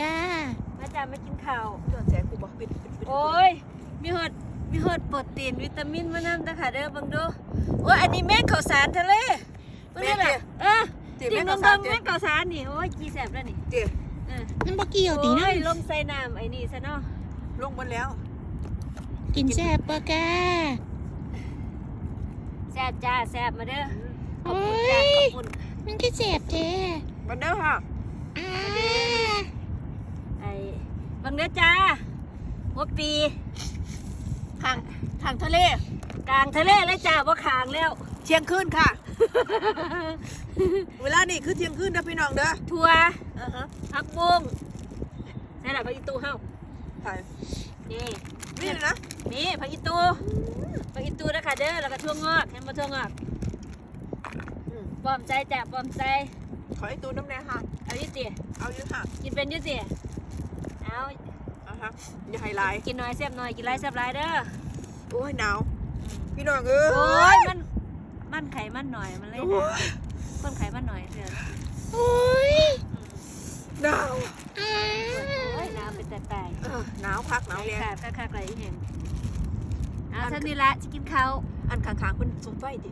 จ้ามาจ้ามากินข้าวย้อนแสงกูบอกปิดปิดปิดโอ้ยมีหดมีหดโปรตีนวิตามินมานำนะคะเด้อเบังดูโอ้ยอันนี้แม่งข้าวสารทะเลเบิ่งนี่แหละเออเตี๋ยจริแม่งงๆกับเบิ่สางเตี๋ยแม่งข้าวสารนี่โอ้ยกี่แสบแล้วนี่เตี๋ยเออมันบ่เกี่ยวตีนะโอ้ยลมใส่น้ำไอ้นี่ซะเนาะลงบนแล้ว กินแซ่บปะกาแซ่บจ้าแซ่บมาเด้อขอบโอ้คุณจ้ายขอบคุณมันก็แซ่บแท้บันเด้อค่ะอ่าไอ้เบังเด้อจ้าหัวปีทางทางทะเล กลางทะเลเลยจ้าว่าขางแล้วเที่ยงคืนค่ะ เวลานี่คือเที่ยงคืนเด้อพี่น้องเด้อทัวร์อ่าฮะพักบุ้งนั่นแหละพักอีตูเฮาถ่ายนี่นี่นะนี่พักอีตูพักอีตูนะคะเด้อแล้วก็ทั่วงอกเห็นบ่ทั่วงอกอืมปลอมใจจ้ะปลอมใจขอให้ตูน้ำแน่ค่ะเอาอยู่สิเอาอยู่ค่ะกินเป็นอยู่สิ เอาอ่าฮะอย่าไฮไลท์กินน้อยแซ่บน้อยกินไรแซ่บไรเด้อโอ้ยหนาวพี่น้องเอ้ยโอ้ยมันมันไขมันหน่อยมันเลยโอ้นะยคนไขมันหน่อยเถอะโอ้ยหนาวอ่าโอ้ยหนาวเป็นแต่ตายเออหนาวพักหนาวแรง ขาดคักๆไรอีกแห่งเอาท่านนี่ละจะกินข้าว อันข้างๆเป็นซุ้มไฟดิ